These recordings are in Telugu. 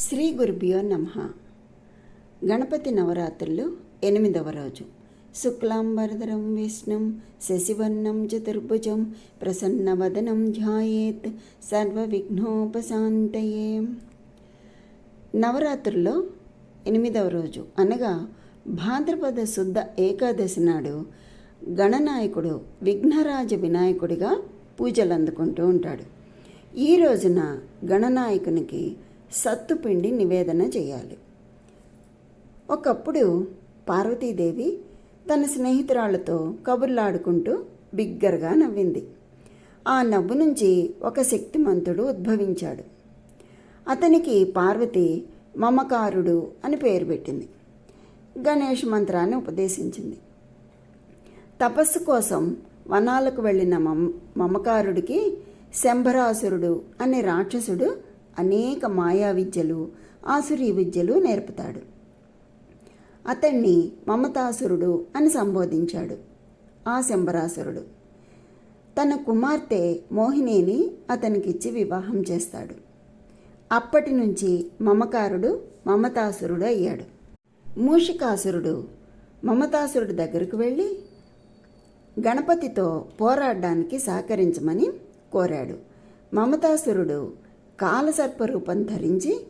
శ్రీ గురుభ్యో నమ. గణపతి నవరాత్రులు ఎనిమిదవ రోజు. శుక్లాంబరధరం విష్ణుం శశివర్ణం చతుర్భుజం ప్రసన్నవదనం ధ్యాయేత్ సర్వవిఘ్నోపశాంతయే. నవరాత్రుల్లో ఎనిమిదవ రోజు అనగా భాద్రపద శుద్ధ ఏకాదశి నాడు గణనాయకుడు విఘ్నరాజ వినాయకుడిగా పూజలు అందుకుంటూ ఉంటాడు. ఈ రోజున గణనాయకునికి సత్తుపిండి నివేదన చేయాలి. ఒకప్పుడు పార్వతీదేవి తన స్నేహితురాళ్ళతో కబుర్లాడుకుంటూ బిగ్గరగా నవ్వింది. ఆ నవ్వు నుంచి ఒక శక్తిమంతుడు ఉద్భవించాడు. అతనికి పార్వతి మమకారుడు అని పేరు పెట్టింది. గణేష్ మంత్రాన్ని ఉపదేశించింది. తపస్సు కోసం వనాలకు వెళ్ళిన మమ మమకారుడికి శంభరాసురుడు అనే రాక్షసుడు అనేక మాయా విద్యలు ఆసురీ విద్యలు నేర్పుతాడు. అతన్ని మమతాసురుడు అని సంబోధించాడు. ఆ శంబరాసురుడు తన కుమార్తె మోహినిని అతనికిచ్చి వివాహం చేస్తాడు. అప్పటి నుంచి మమకారుడు మమతాసురుడు అయ్యాడు. మూషికాసురుడు మమతాసురుడి దగ్గరకు వెళ్ళి గణపతితో పోరాడడానికి సహకరించమని కోరాడు. మమతాసురుడు కాలసర్ప రూపం ధరించి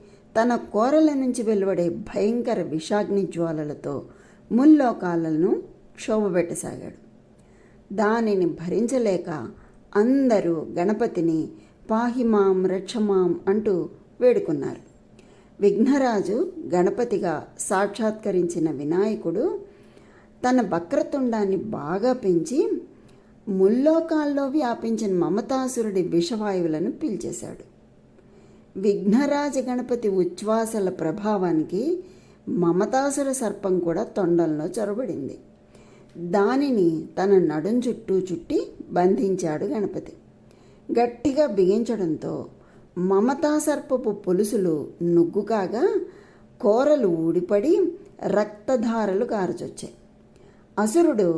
తన కోరల నుంచి వెలువడే భయంకర విషాగ్ని జ్వాలలతో ముల్లోకాలను క్షోభపెట్టసాగాడు. దానిని భరించలేక అందరూ గణపతిని పాహిమాం రక్షమాం అంటూ వేడుకున్నారు. విఘ్నరాజు గణపతిగా సాక్షాత్కరించిన వినాయకుడు తన వక్రతుండాన్ని బాగా పెంచి ముల్లోకాల్లో వ్యాపించిన మమతాసురుడి విషవాయువులను పీల్చేశాడు. విఘ్నరాజ గణపతి ఉచ్ఛ్వాసల ప్రభావానికి మమతాసుర సర్పం కూడా తొండంలో చొరబడింది. దానిని తన నడుం చుట్టూ చుట్టి బంధించాడు గణపతి. గట్టిగా బిగించడంతో మమతా సర్పపు పులుసులు నుగ్గు కాగా కూరలు ఊడిపడి రక్తధారలు కారచొచ్చాయి. అసురుడు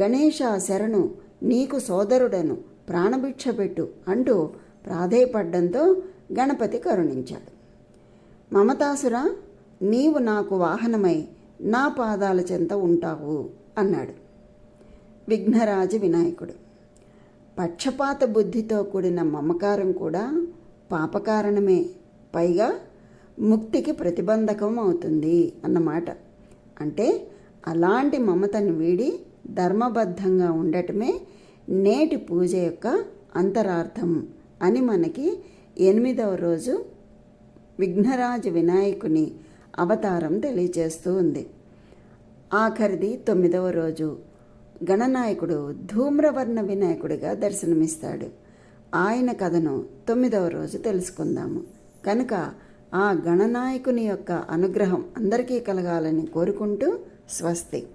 గణేశ శరణు నీకు సోదరుడను ప్రాణభిక్ష పెట్టు అంటూ ప్రాధేయపడ్డంతో గణపతి కరుణించాడు. మమతాసుర నీవు నాకు వాహనమై నా పాదాల చెంత ఉంటావు అన్నాడు విఘ్నరాజ వినాయకుడు. పక్షపాత బుద్ధితో కూడిన మమకారం కూడా పాపకారణమే పైగా ముక్తికి ప్రతిబంధకం అవుతుంది అన్నమాట. అంటే అలాంటి మమతను వీడి ధర్మబద్ధంగా ఉండటమే నేటి పూజ యొక్క అంతరార్థం అని మనకి ఎనిమిదవ రోజు విఘ్నరాజ వినాయకుని అవతారం తెలియజేస్తూ ఉంది. ఆఖరిది తొమ్మిదవ రోజు గణనాయకుడు ధూమ్రవర్ణ వినాయకుడిగా దర్శనమిస్తాడు. ఆయన కథను తొమ్మిదవ రోజు తెలుసుకుందాము. కనుక ఆ గణనాయకుని యొక్క అనుగ్రహం అందరికీ కలగాలని కోరుకుంటూ స్వస్తి.